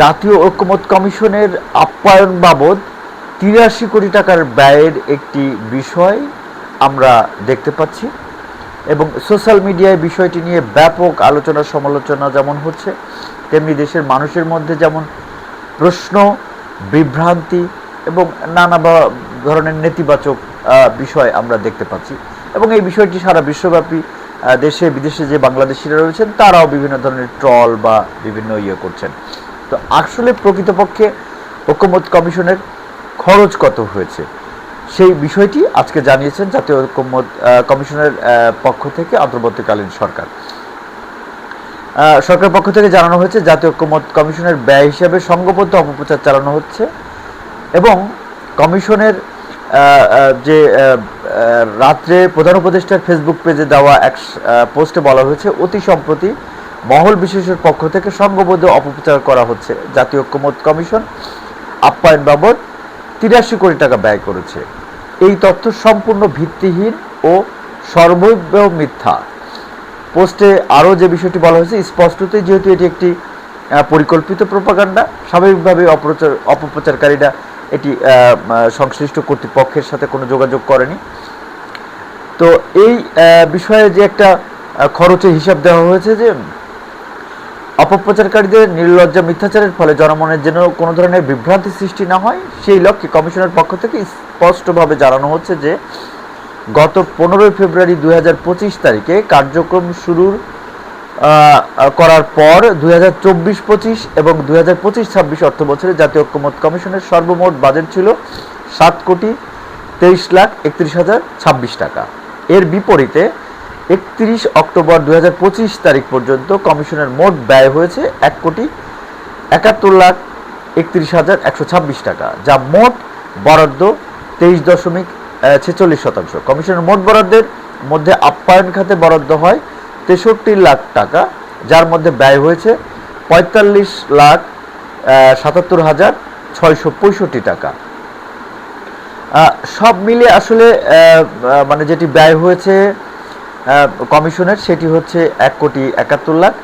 জাতীয় ঐক্যমত কমিশনের আপ্যায়ন বাবদ তিরাশি কোটি টাকার ব্যয়ের একটি বিষয় আমরা দেখতে পাচ্ছি এবং সোশ্যাল মিডিয়ায় বিষয়টি নিয়ে ব্যাপক আলোচনা সমালোচনা যেমন হচ্ছে, তেমনি দেশের মানুষের মধ্যে যেমন প্রশ্ন, বিভ্রান্তি এবং নানা ধরনের নেতিবাচক বিষয় আমরা দেখতে পাচ্ছি। এবং এই বিষয়টি সারা বিশ্বব্যাপী দেশে বিদেশে যে বাংলাদেশিরা রয়েছেন তারাও বিভিন্ন ধরনের ট্রল বা বিভিন্ন ইয়ে করছেন। তো আসলে প্রকৃতপক্ষে ঐক্যমত কমিশনের খরচ কত হয়েছে? সেই বিষয়টি আজকে জানিয়েছেন জাতীয় ঐক্যমত কমিশনের পক্ষ থেকে অন্তর্বর্তীকালীন সরকার। আহ, সরকারের পক্ষ থেকে জানানো হয়েছে জাতীয় ঐক্যমত কমিশনের ব্যয় হিসাবে সংঘবদ্ধ অপপ্রচার চালানো হচ্ছে এবং কমিশনের যে রাত্রে প্রধান উপদেষ্টার ফেসবুক পেজে দেওয়া এক পোস্টে বলা হয়েছে, অতি সম্প্রতি মহল বিশেষের পক্ষ থেকে সংঘবদ্ধ অপপ্রচার করা হচ্ছে। জাতীয় ঐক্যমত কমিশন আপ্যায়ন বাবদ তিরাশি কোটি টাকা ব্যয় করেছে। এই তথ্য সম্পূর্ণ ভিত্তিহীন ও সর্বৈব মিথ্যা। পোস্টে আরও যে বিষয়টি বলা হয়েছে, স্পষ্টতই যেহেতু এটি একটি পরিকল্পিত প্রপাগান্ডা স্বাভাবিকভাবে অপপ্রচার, অপপ্রচারকারীরা এটি সংশ্লিষ্ট কর্তৃপক্ষের সাথে কোনো যোগাযোগ করেনি। তো এই বিষয়ে যে একটা খরচের হিসাব দেওয়া হয়েছে যে অপপ্রচারকারীদের নির্লজ্জা মিথ্যাচারের ফলে জনমনের যেন কোনো ধরনের বিভ্রান্তি সৃষ্টি না হয়, সেই লক্ষ্যে কমিশনের পক্ষ থেকে স্পষ্টভাবে জানানো হচ্ছে যে গত পনেরোই ফেব্রুয়ারি দুই হাজার পঁচিশ তারিখে কার্যক্রম শুরুর করার পর দুই হাজার চব্বিশ পঁচিশ এবং দুই হাজার পঁচিশ ছাব্বিশ অর্থ বছরে জাতীয় ঐক্যমত কমিশনের সর্বমোট বাজেট ছিল সাত কোটি তেইশ লাখ একত্রিশ হাজার ছাব্বিশ টাকা। এর বিপরীতে একত্রিশ অক্টোবর দুই হাজার পঁচিশ তারিখ পর্যন্ত কমিশনের মোট ব্যয় হয়েছে এক কোটি একাত্তর লাখ একত্রিশ হাজার একশো ছাব্বিশ টাকা, যা মোট বরাদ্দ তেইশ দশমিক ছেচল্লিশ শতাংশ। কমিশনের মোট বরাদ্দের মধ্যে আপ্যায়ন খাতে বরাদ্দ হয় তেষট্টি লাখ টাকা, যার মধ্যে ব্যয় হয়েছে পঁয়তাল্লিশ লাখ সাতাত্তর হাজার ছয়শো পঁয়ষট্টি টাকা। সব মিলে আসলে মানে যেটি ব্যয় হয়েছে কমিশনের, সেটি হচ্ছে এক কোটি একাত্তর লাখ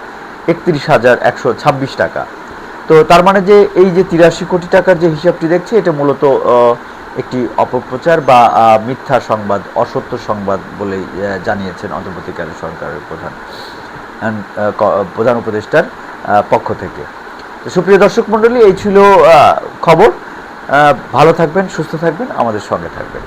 একত্রিশ হাজার একশো ছাব্বিশ টাকা। তো তার মানে যে এই যে তিরাশি কোটি টাকার যে হিসাবটি দেখছি, এটা মূলত একটি অপপ্রচার বা মিথ্যা সংবাদ, অসত্য সংবাদ বলে জানিয়েছেন অন্তর্বর্তীকালীন সরকারের প্রধান প্রধান উপদেষ্টার পক্ষ থেকে। সুপ্রিয় দর্শক মণ্ডলী, এই ছিল খবর। ভালো থাকবেন, সুস্থ থাকবেন, আমাদের সঙ্গে থাকবেন।